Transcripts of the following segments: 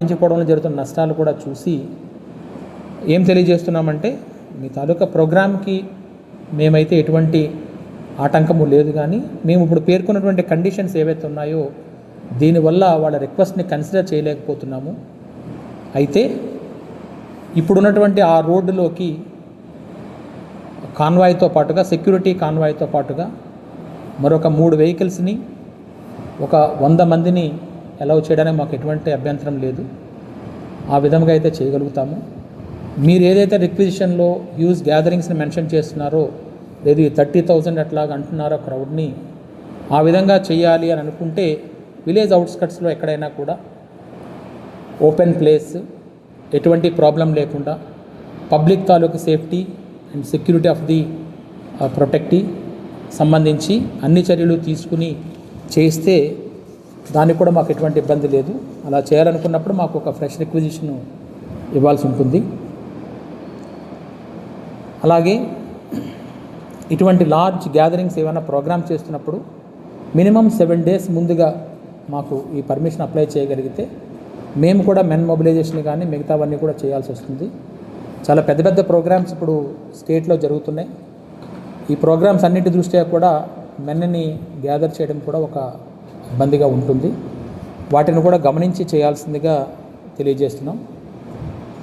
పెట్టుకోవడంలో జరుగుతున్న నష్టాలు కూడా చూసి ఏం తెలియజేస్తున్నామంటే మీ తాలూకా ప్రోగ్రామ్కి మేమైతే ఎటువంటి ఆటంకము లేదు కానీ మేము ఇప్పుడు పేర్కొన్నటువంటి కండిషన్స్ ఏవైతే ఉన్నాయో దీనివల్ల వాళ్ళ రిక్వెస్ట్ని కన్సిడర్ చేయలేకపోతున్నాము. అయితే ఇప్పుడున్నటువంటి ఆ రోడ్డులోకి కాన్వాయ్తో పాటుగా సెక్యూరిటీ కాన్వాయ్తో పాటుగా మరొక మూడు వెహికల్స్ని ఒక వంద మందిని అలౌ చేయడానికి మాకు ఎటువంటి అభ్యంతరం లేదు. ఆ విధంగా అయితే చేయగలుగుతాము. మీరు ఏదైతే రిక్విజిషన్లో హ్యూజ్ గ్యాదరింగ్స్ని మెన్షన్ చేస్తున్నారో లేదు ఈ థర్టీ థౌజండ్ అట్లాగా అంటున్నారో క్రౌడ్ని ఆ విధంగా చేయాలి అని అనుకుంటే విలేజ్ అవుట్స్కట్స్లో ఎక్కడైనా కూడా ఓపెన్ ప్లేస్ ఎటువంటి ప్రాబ్లం లేకుండా పబ్లిక్ తాలూకు safety and security of the protectee సంబంధించి అన్ని చర్యలు తీసుకుని చేస్తే దానికి కూడా మాకు ఎటువంటి ఇబ్బంది లేదు. అలా చేయాలనుకున్నప్పుడు మాకు ఒక ఫ్రెష్ రిక్విజిషన్ ఇవ్వాల్సి ఉంటుంది. అలాగే ఇటువంటి లార్జ్ గ్యాదరింగ్స్ ఏమైనా ప్రోగ్రామ్ చేస్తున్నప్పుడు మినిమం సెవెన్ డేస్ ముందుగా మాకు ఈ పర్మిషన్ అప్లై చేయగలిగితే మేము కూడా మెన్ మొబిలైజేషన్ కానీ మిగతావన్నీ కూడా చేయాల్సి వస్తుంది. చాలా పెద్ద పెద్ద ప్రోగ్రామ్స్ ఇప్పుడు స్టేట్లో జరుగుతున్నాయి. ఈ ప్రోగ్రామ్స్ అన్నిటి దృష్ట్యా కూడా మెన్ని గ్యాదర్ చేయడం కూడా ఒక ఇబ్బందిగా ఉంటుంది. వాటిని కూడా గమనించి చేయాల్సిందిగా తెలియజేస్తున్నాం.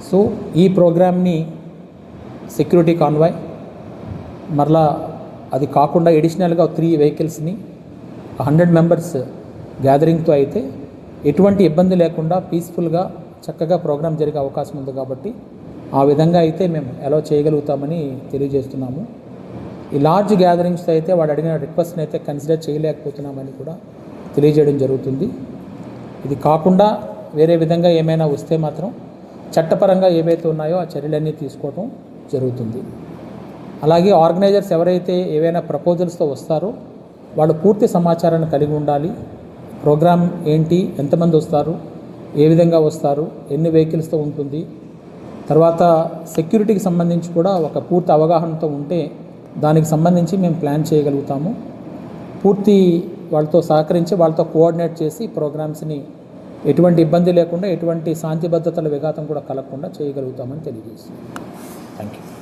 సో ఈ ప్రోగ్రామ్ని సెక్యూరిటీ కాన్వాయ్ మరలా అది కాకుండా ఎడిషనల్గా త్రీ వెహికల్స్ని హండ్రెడ్ మెంబర్స్ గ్యాదరింగ్తో అయితే ఎటువంటి ఇబ్బంది లేకుండా పీస్ఫుల్గా చక్కగా ప్రోగ్రామ్ జరిగే అవకాశం ఉంది కాబట్టి ఆ విధంగా అయితే మేము ఎలా చేయగలుగుతామని తెలియజేస్తున్నాము. ఈ లార్జ్ గ్యాదరింగ్స్ అయితే వాడు అడిగిన రిక్వెస్ట్ని అయితే కన్సిడర్ చేయలేకపోతున్నామని కూడా తెలియజేయడం జరుగుతుంది. ఇది కాకుండా వేరే విధంగా ఏమైనా వస్తే మాత్రం చట్టపరంగా ఏవైతే ఉన్నాయో ఆ చర్యలన్నీ తీసుకోవడం జరుగుతుంది. అలాగే ఆర్గనైజర్స్ ఎవరైతే ఏవైనా ప్రపోజల్స్తో వస్తారో వాళ్ళు పూర్తి సమాచారాన్ని కలిగి ఉండాలి. ప్రోగ్రామ్ ఏంటి ఎంతమంది వస్తారు ఏ విధంగా వస్తారు ఎన్ని వెహికల్స్తో ఉంటుంది. తర్వాత సెక్యూరిటీకి సంబంధించి కూడా ఒక పూర్తి అవగాహనతో ఉంటే దానికి సంబంధించి మేము ప్లాన్ చేయగలుగుతాము. పూర్తి వాళ్ళతో సహకరించి వాళ్ళతో కోఆర్డినేట్ చేసి ప్రోగ్రామ్స్ని ఎటువంటి ఇబ్బంది లేకుండా ఎటువంటి శాంతి భద్రతల విఘాతం కూడా కలగకుండా చేయగలుగుతామని తెలియజేస్తుంది థ్యాంక్ యూ